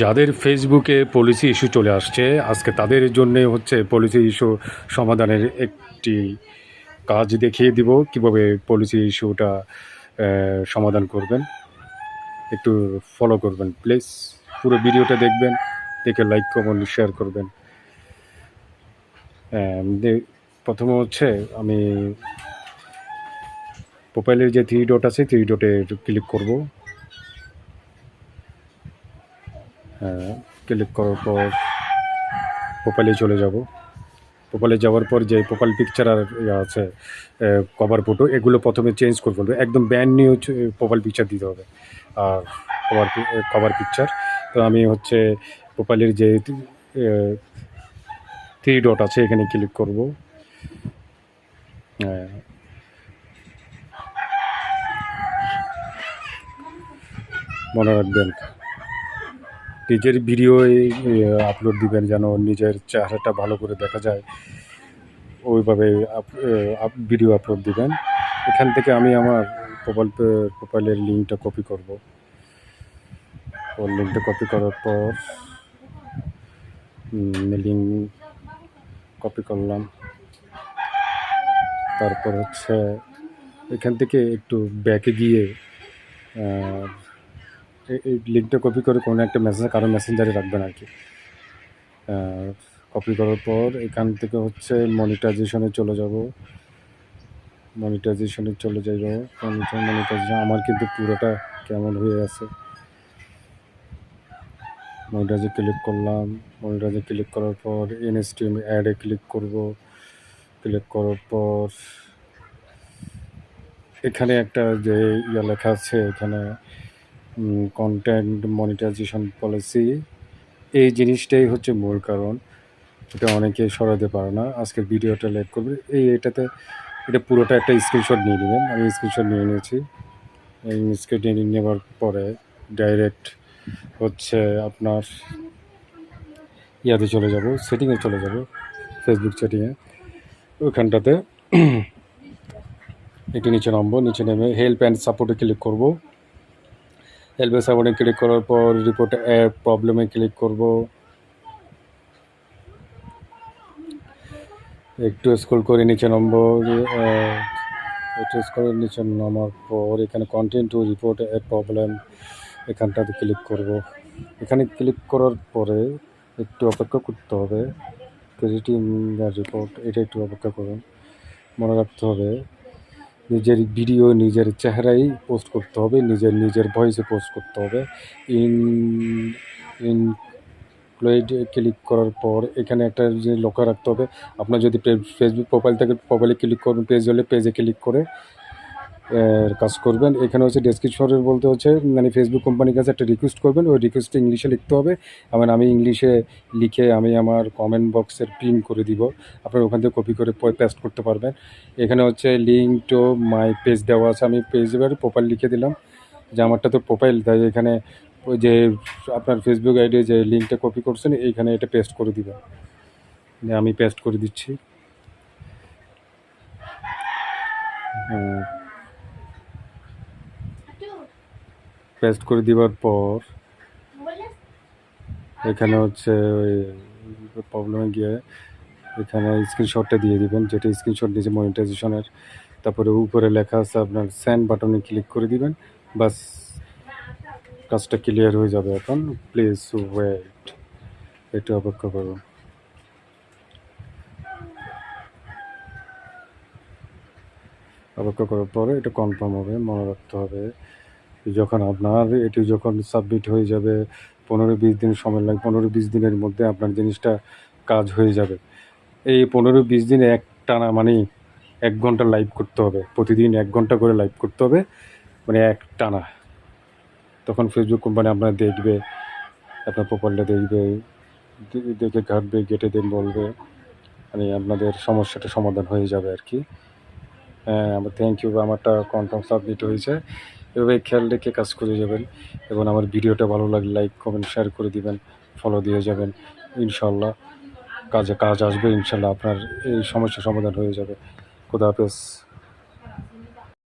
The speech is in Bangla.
যাদের ফেসবুকে পলিসি ইস্যু চলে আসছে, আজকে তাদের জন্যে হচ্ছে পলিসি ইস্যু সমাধানের একটি কাজ দেখিয়ে দিব, কীভাবে পলিসি ইস্যুটা সমাধান করবেন। একটু ফলো করবেন প্লিজ পুরো ভিডিওটা দেখবেন, দেখে লাইক কমেন্ট শেয়ার করবেন। প্রথমে হচ্ছে আমি প্রোফাইলের যে থ্রি ডট আছে থ্রি ডটে ক্লিক করব হ্যাঁ ক্লিক করার পর প্রোফাইলে চলে যাব। প্রোফাইলে যাওয়ার পর যে প্রোফাইল পিকচার আর আছে কভার ফটো এগুলো প্রথমে চেঞ্জ করে ফেলবে। একদম ব্যান্ড নিউ প্রোফাইল পিকচার দিতে হবে, আর কভার কভার পিকচার তো আমি হচ্ছে প্রোফাইলের যে থ্রি ডট আছে, এখানে ক্লিক করব। হ্যাঁ। মনে রাখবেন। নিজের ভিডিও আপলোড দিবেন যেন নিজের চেহারাটা ভালো করে দেখা যায়। ওইভাবে ভিডিও আপলোড দিবেন। এখান থেকে আমি আমার প্রোফাইল, প্রোফাইলের লিঙ্কটা কপি করব। ওর লিঙ্কটা কপি করার পর লিঙ্ক কপি করলাম। তারপর হচ্ছে এখান থেকে একটু ব্যাকে গিয়ে এই- লিঙ্কটা কপি করে কোনো একটা মেসেজ কারও মেসেঞ্জারে রাখবেন আর কি। কপি করার পর এখান থেকে হচ্ছে মনিটাইজেশনে চলে যাব। মনিটাইজেশনে চলে যাব মনিটাইজেশন আমার কিন্তু পুরোটা কেমন হয়ে আছে মনিটাইজে ক্লিক করলাম। মনিটাইজে ক্লিক করার পর এনএসটিএম অ্যাডে ক্লিক করব। ক্লিক করার পর এখানে একটা যে ইয়া লেখা আছে, এখানে কন্টেন্ট মনিটাইজেশন পলিসি এই জিনিসটাই হচ্ছে মূল কারণ। এটা অনেকে সরাতে পারে না। আজকের ভিডিওটা লেট করবে। এই এটাতে, এটা পুরোটা একটা স্ক্রিনশট নিয়ে নেবেন। আমি স্ক্রিনশট নিয়ে নিয়েছি। এই স্ক্রিন নিয়ে নেওয়ার পরে ডাইরেক্ট হচ্ছে আপনার ইয়াতে চলে যাব সেটিংয়ে চলে যাব ফেসবুক সেটিংয়ে ওইখানটাতে একটু নিচে নামবো, নিচে নেমে হেল্প অ্যান্ড সাপোর্টে ক্লিক করব। অ্যান্ড সাপোর্টে ক্লিক করার পর রিপোর্ট অ্যাপ প্রবলেমে ক্লিক করব। একটু স্ক্রল করে নিচে নামবো আহ, একটু স্ক্রল করে নিচে নামার পর এখানে content to report a problem এখানটাতে ক্লিক করব। এখানে ক্লিক করার পরে একটু অপেক্ষা করতে হবে। ক্রেডিটিং রিপোর্ট এটা একটু অপেক্ষা করুন। মনে রাখতে হবে নিজের ভিডিও নিজের চেহারাই পোস্ট করতে হবে, নিজের নিজের ভয়েসে পোস্ট করতে হবে। ইন ইন ইনক্লুড ক্লিক করার পর এখানে একটা যে লক্ষ্য রাখতে হবে। আপনার যদি ফেসবুক প্রোফাইল থেকে প্রোফাইলে ক্লিক করবেন পেজ হলে পেজে ক্লিক করে কাজ করবেন। এখানে হচ্ছে ডেসক্রিপশনের বলতে হচ্ছে মানে ফেসবুক কোম্পানির কাছে একটা রিকোয়েস্ট করবেন, ওই রিকোয়েস্টটা ইংলিশে লিখতে হবে। এবং আমি ইংলিশে লিখে আমি আমার কমেন্ট বক্সের প্রিন্ট করে দিব। আপনারা ওখান থেকে কপি করে পেস্ট করতে পারবেন। এখানে হচ্ছে লিঙ্ক টু মাই পেজ দেওয়া আছে। আমি পেজ এবার প্রোফাইল লিখে দিলাম। যে আমারটা তো প্রোফাইল তাই এখানে ওই যে আপনার ফেসবুক আইডি যে লিঙ্কটা কপি করছেন, এইখানে এটা পেস্ট করে দিবেন। আমি পেস্ট করে দিচ্ছি। পেস্ট করে দেওয়ার পর এখানে হচ্ছে ওই প্রবলেমে গিয়ে এখানে স্ক্রিনশটটা দিয়ে দিবেন যেটা স্ক্রিনশট দিয়েছে মনিটাইজেশনের তারপরে উপরে লেখা আছে আপনার সেন্ড বাটনে ক্লিক করে দিবেন বাস কাজটা ক্লিয়ার হয়ে যাবে এখন। প্লিজ ওয়েট একটু অপেক্ষা করুন। অপেক্ষা করার পরে এটা কনফার্ম হবে, মনে রাখতে হবে। যখন আপনার এটি যখন সাবমিট হয়ে যাবে, পনেরো বিশ দিন সময় লাগবে, পনেরো বিশ দিনের মধ্যে আপনার জিনিসটা কাজ হয়ে যাবে। এই পনেরো বিশ দিন এক টানা মানে এক ঘণ্টা লাইভ করতে হবে। প্রতিদিন এক ঘণ্টা করে লাইভ করতে হবে মানে এক টানা তখন ফেসবুক কোম্পানি আপনার দেখবে, আপনার প্রোফাইলটা দেখবে দেখে ঘাটবে, গেটে দেন বলবে মানে আপনাদের সমস্যাটা সমাধান হয়ে যাবে আর কি। আমার থ্যাংক ইউ আমারটা কনফার্ম সাবমিট হয়েছে। এভাবে খেয়াল রেখে কাজ করে যাবেন এবং আমার ভিডিওটা ভালো লাগলে লাইক কমেন্ট শেয়ার করে দিবেন ফলো দিয়ে যাবেন। ইনশাল্লাহ কাজে কাজ আসবে ইনশাল্লাহ আপনার এই সমস্যার সমাধান হয়ে যাবে। খুদা হাফেজ।